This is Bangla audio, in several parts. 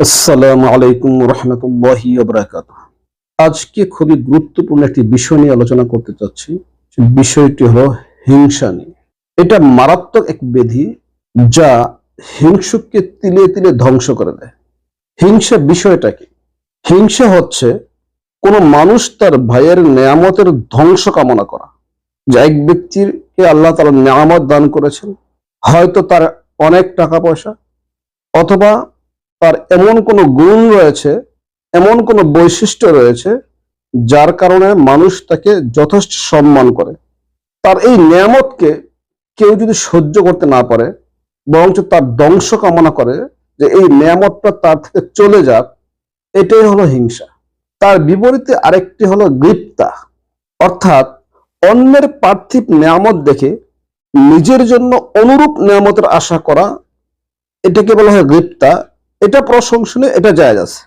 আসসালামু আলাইকুম রহমতুল্লাহি আজকে খুবই গুরুত্বপূর্ণ একটি বিষয় নিয়ে আলোচনা করতে চাচ্ছি। বিষয়টি হলো হিংসা নিয়ে। এটা মারাত্মক এক ব্যাধি যা হিংসুককে তিলে তিলে ধ্বংস করে দেয়। হিংসা বিষয়টা কি? হিংসা হচ্ছে কোনো মানুষ তার ভাইয়ের নেয়ামতের ধ্বংস কামনা করা। যা এক ব্যক্তিকে আল্লাহ তালা নেয়ামত দান করেছেন। হয়তো তার অনেক টাকা পয়সা অথবা তার এমন কোনো গুণ রয়েছে, এমন কোনো বৈশিষ্ট্য রয়েছে, যার কারণে মানুষ তাকে যথেষ্ট সম্মান করে। তার এই নিয়ামতকে কেউ যদি সহ্য করতে না পারে, বরঞ্চ তার ধ্বংস কামনা করে যে এই নিয়ামতটা তার থেকে চলে যাক, এটাই হলো হিংসা। তার বিপরীতে আরেকটি হলো গৃপ্তা অর্থাৎ অন্যের পার্থিব নিয়ামত দেখে নিজের জন্য অনুরূপ নিয়ামতের আশা করা, এটাকে বলা হয় গৃপ্তা এটা প্রশংসনীয়, এটা জায়েজ আছে।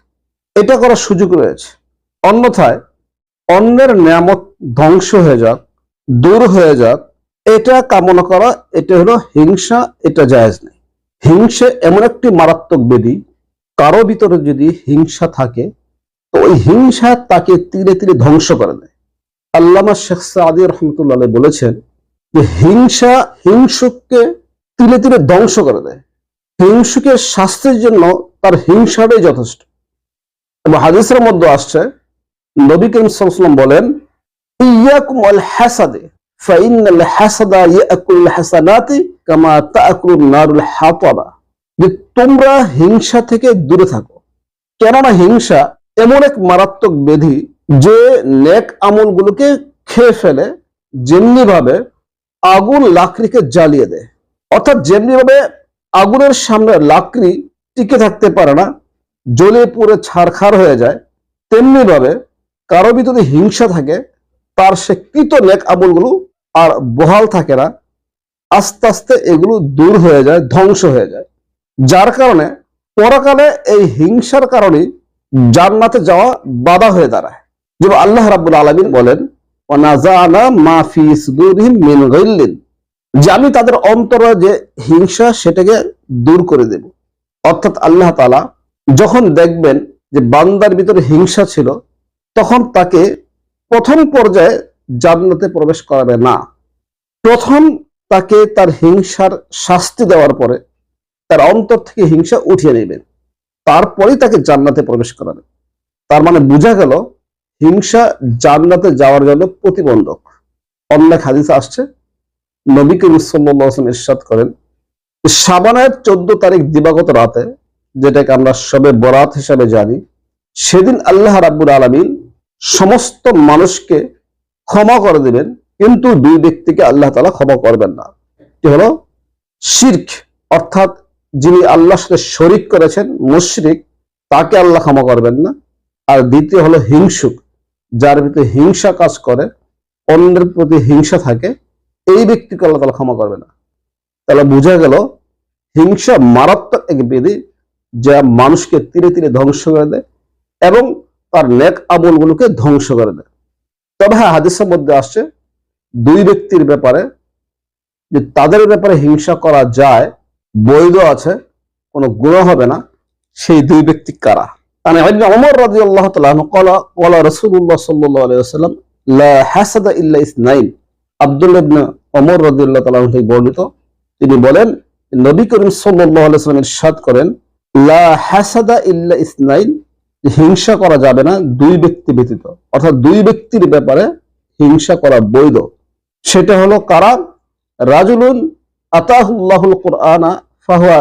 এটা করার সুযোগ রয়েছে। অন্যথায়, অন্যের নিয়ামত ধ্বংস হয়ে যাক, দূর হয়ে যাক, এটা কামনা করা, এটা হলো হিংসা, এটা জায়েজ নেই। হিংসা এমন একটি মারাত্মক বেদি, কারও ভিতরে যদি হিংসা থাকে, তো ওই হিংসা তাকে তীরে তীরে ধ্বংস করে দেয়। আল্লামা শেখ সাদি রহমতুল্লাহ বলেছেন যে হিংসা হিংসুককে তিলে তিলে ধ্বংস করে দেয়। হিংসুকের শাস্তির জন্য তার হিংসাটাই যথেষ্ট। এবং হাদিসের মধ্যে আসছে, নবী করিম বলেন ইয়াকুম আল হাসাদে হাসাদা ইয়াকুল হাসানাতি কামা তাকুল নারুল হাতাবা। যে তোমরা হিংসা থেকে দূরে থাকো। কেননা হিংসা এমন এক মারাত্মক ব্যাধি যে নেক আমলগুলোকে খেয়ে ফেলে যেমনি ভাবে আগুন লাকড়িকে জ্বালিয়ে দেয়। অর্থাৎ যেমনি ভাবে আগুনের সামনে লাকড়ি টিকে থাকতে পারে না, জ্বলে পুড়ে ছারখার হয়ে যায়। তেমনি ভাবে কারও ভিতরে হিংসা থাকে, তার সে কৃত নেক আমলগুলো আর বহাল থাকে না। আস্তে আস্তে এগুলো দূর হয়ে যায়, ধ্বংস হয়ে যায়। যার কারণে পরকালে এই হিংসার কারণে জান্নাতে যাওয়া বাধা হয়ে দাঁড়ায়। যেমন আল্লাহ রাব্বুল আলমিন বলেন ওয়ানাজানা মা ফি মিন যে আমি তাদের অন্তরে যে হিংসা সেটাকে দূর করে দেব। অর্থাৎ আল্লাহ তালা যখন দেখবেন যে বান্দার ভিতরে হিংসা ছিল, তখন তাকে প্রথম পর্যায়ে জান্নাতে প্রবেশ করাবে না। প্রথম তাকে তার হিংসার শাস্তি দেওয়ার পরে তার অন্তর থেকে হিংসা উঠিয়ে নেবেন তারপরেই তাকে জান্নাতে প্রবেশ করাবে। তার মানে বোঝা গেল, হিংসা জান্নাতে যাওয়ার জন্য প্রতিবন্ধক। অন্য হাদিস আসছে নবী করিম সাল্লাম ইরশাদ করেন সাবানের চোদ্দ তারিখ দিবাগত রাতে, যেটাকে আমরা সবে বরাত হিসাবে জানি, সেদিন আল্লাহ রাব্বুল আলমিন সমস্ত মানুষকে ক্ষমা করে দিবেন, কিন্তু দুই ব্যক্তিকে আল্লাহ তালা ক্ষমা করবেন না। এটি হলো? শির্ক, অর্থাৎ যিনি আল্লাহর সাথে শরিক করেছেন, মুশরিক, তাকে আল্লাহ ক্ষমা করবেন না। আর দ্বিতীয় হলো হিংসুক, যার ভিতরে হিংসা কাজ করে, অন্যের প্রতি হিংসা থাকে এই ব্যক্তিকে আল্লাহ তালা ক্ষমা করবে না। তাহলে বোঝা গেল, হিংসা মারাত্মক এক বেদি যা মানুষকে তীরে তীরে ধ্বংস করে দেয় এবং তার নেক আমলগুলোকে ধ্বংস করে দেয়। তবে হ্যাঁ হাদিসের মধ্যে আসছে, দুই ব্যক্তির ব্যাপারে যে তাদের ব্যাপারে হিংসা করা যায়, বৈধ আছে, কোনো গুণ হবে না, সেই দুই ব্যক্তি কারা? মানে অমর রাজি আল্লাহ তালা রসুল্লাহ সাল্লাহ আলাইসাল্লাম লা হাসাদা ইল্লা আব্দুল ইবনে ওমর রাদিয়াল্লাহু তাআলা থেকে বর্ণিত। তিনি বলেন, নবী করিম সাল্লাল্লাহু আলাইহি ইরশাদ করেন, লা হিংসা করা যাবে না দুই ব্যক্তি ব্যতীত। অর্থাৎ দুই ব্যক্তির ব্যাপারে হিংসা করা বৈধ। সেটা হলো কারা? রাজুলুন আতাহুল্লাহুল কুরআনা ফাহুয়া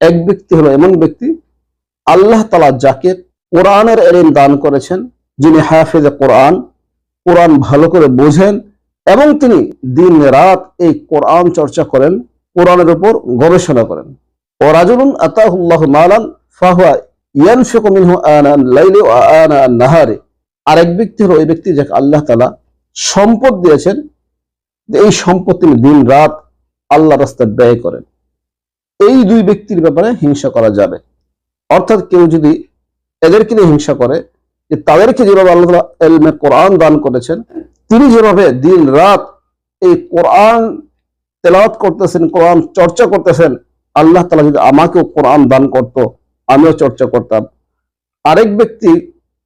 এক ব্যক্তি হলো এমন ব্যক্তি, আল্লাহ তালা যাকে কোরআনের এলিম দান করেছেন, যিনি হাফেজে কোরআন কোরআন ভালো করে বোঝেন এবং তিনি দিন রাত এই কোরআন চর্চা করেন, কোরআনের উপর গবেষণা করেন। ও রাজুলুন আতাহুল্লাহ মালান ফাহুয়া নাহারি আরেক ব্যক্তি হলো ওই ব্যক্তি যাকে আল্লাহ তাআলা সম্পদ দিয়েছেন এই সম্পদ তিনি দিন রাত আল্লাহ রাস্তায় ব্যয় করেন। এই দুই ব্যক্তির ব্যাপারে হিংসা করা যাবে। অর্থাৎ কেউ যদি এদেরকে নিয়ে হিংসা করে যে তাদেরকে যেভাবে আল্লাহ এলমে কোরআন দান করেছেন, তিনি যেভাবে দিন রাত এই কোরআন তেলাওয়াত করতেছেন, কোরআন চর্চা করতেছেন, আল্লাহ তালা যদি আমাকেও কোরআন দান করত, আমিও চর্চা করতাম। আরেক ব্যক্তি,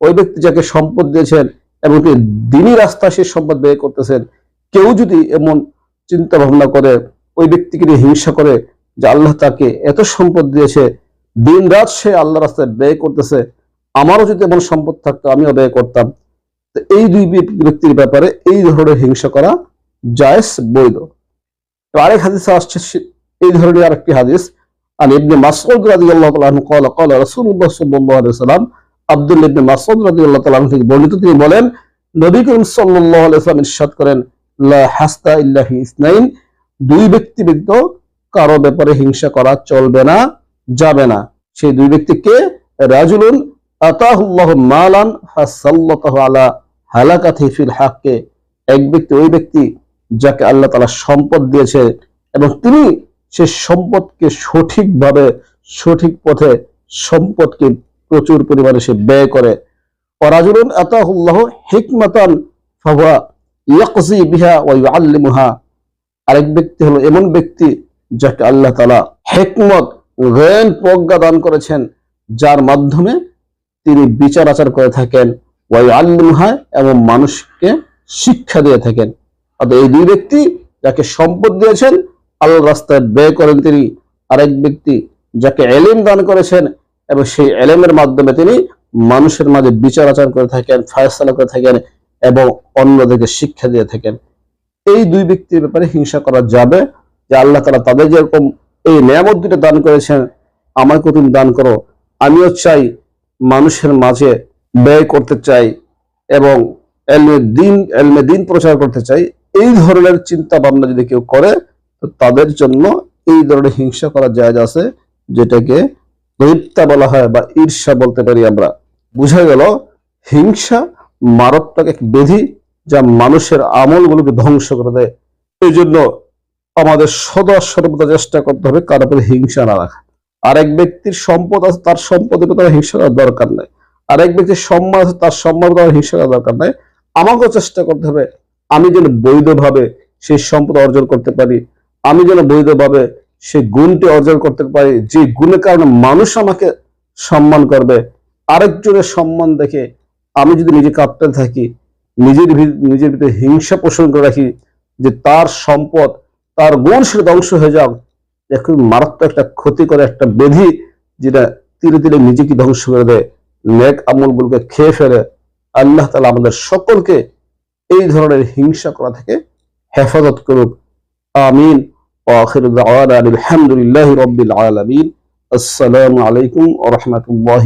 ওই ব্যক্তি যাকে সম্পদ দিয়েছেন এবং তিনি দিনী রাস্তা সে সম্পদ ব্যয় করতেছেন, কেউ যদি এমন চিন্তা ভাবনা করে, ওই ব্যক্তিকে নিয়ে হিংসা করে যে আল্লাহ তাকে এত সম্পদ দিয়েছে, দিন রাত সে আল্লাহ রাস্তায় ব্যয় করতেছে আমারও যদি এমন সম্পদ থাকতো আমিও ব্যয় করতাম তো এই দুই ব্যক্তি- ব্যক্তির ব্যাপারে এই ধরনের হিংসা করা জায়েজ বৈধ তো আরেক হাদিসে আসছে সে- এই ধরনের আরেকটি হাদিস আর ইবনে মাসউদ রাদিয়াল্লাহু তাআলা আনহু قال قال رسول الله صلى الله عليه وسلم আব্দুল ইবনে মাসউদ রাদিয়াল্লাহু তাআলা আনহু থেকে বর্ণিত তিনি বলেন নবী করিম সাল্লাল্লাহু আলাইহি ওয়াসাল্লাম ইরশাদ করেন লা হাসতা ইল্লা ফি ইসনাইন দুই ব্যক্তি ব্যতীত কারো ব্যাপারে হিংসা করা চলবে না যাবে না সেই দুই ব্যক্তি কে রাজুলুন আতাহুল্লাহু মালান ফাসাল্লাতাহু আলা হালাকাতি ফিল হাক্কে। এক ব্যক্তি ওই ব্যক্তি যাকে আল্লাহ তাআলা সম্পদ দিয়েছে এবং তিনি সে সম্পদকে সঠিকভাবে, সঠিক পথে সম্পদকে প্রচুর পরিমাণে সে ব্যয় করে। অরাজুলুন আতাহুল্লাহ হিকমাতান ফাহুয়া ইয়াকজি বিহা ওয়া ইউআল্লিমুহা। আরেক ব্যক্তি হলো এমন ব্যক্তি যাকে আল্লাহ তাআলা হিকমত, জ্ঞান প্রজ্ঞা দান করেছেন, যার মাধ্যমে তিনি বিচার আচার করে থাকেন ওয়া ইউআল্লিমুহা এবং মানুষকে শিক্ষা দিয়ে থাকেন। এই দুই ব্যক্তি যাকে সম্পদ দিয়েছেন, আল্লাহ রাস্তায় ব্যয় করেন তিনি। আরেক ব্যক্তি যাকে এলিম দান করেছেন, এবং সেই এলেমের মাধ্যমে তিনি মানুষের মাঝে বিচার আচার করে থাকেন, ফায়সালা করে থাকেন, এবং অন্যদেরকে শিক্ষা দিয়ে থাকেন। এই দুই ব্যক্তির ব্যাপারে হিংসা করা যাবে যে আল্লাহ তালা তাদের যেরকম এই নিয়ামত দুটো দান করেছেন, আমাকেও তুমি দান করো, আমিও চাই মানুষের মাঝে ব্যয় করতে চাই এবং এলমে দিন এলমে দিন প্রচার করতে চাই, এই ধরনের চিন্তা ভাবনা যদি কেউ করে তাদের জন্য এই ধরনের হিংসা করা জায়জ আছে, যেটাকে দৈত্যা বলা হয় বা ঈর্ষা বলতে পারি আমরা। বুঝা গেল, হিংসা মারাত্মক এক বেধি যা মানুষের আমলগুলোকে ধ্বংস করে দেয়। এই জন্য আমাদের সদা সর্বদা চেষ্টা করতে হবে কারও হিংসা না রাখা। আরেক ব্যক্তির সম্পদ আছে, তার সম্পদের প্রতি হিংসা করার দরকার নেই। আরেক ব্যক্তির সম্মান আছে, তার সম্মান প্রতি হিংসা করার দরকার নেই। আমাকেও চেষ্টা করতে হবে, আমি যেন বৈধভাবে সেই সম্পদ অর্জন করতে পারি। আমি যেন বৈধভাবে সেই গুণটি অর্জন করতে পারি, যে গুণের কারণে মানুষ আমাকে সম্মান করবে। আরেকজনের সম্মান দেখে আমি যদি নিজে কাঁপতে থাকি, নিজের নিজের ভিতরে হিংসা পোষণ করে রাখি, যে তার সম্পদ, তার গুণ সেটা ধ্বংস হয়ে যাক খুব মারাত্মক একটা ক্ষতিকর একটা বেধি যেটা তীরে তীরে নিজেকে ধ্বংস করে দেয়। নেক আমলগুলোকে খেয়ে ফেলে। আল্লাহ তালা আমাদের সকলকে এই ধরনের হিংসা করা থেকে হেফাজত করুক। আমিন। আলহামদুলিল্লাহ রবিল আলমিন। আসসালামু আলাইকুম ও রহমতুল্লাহ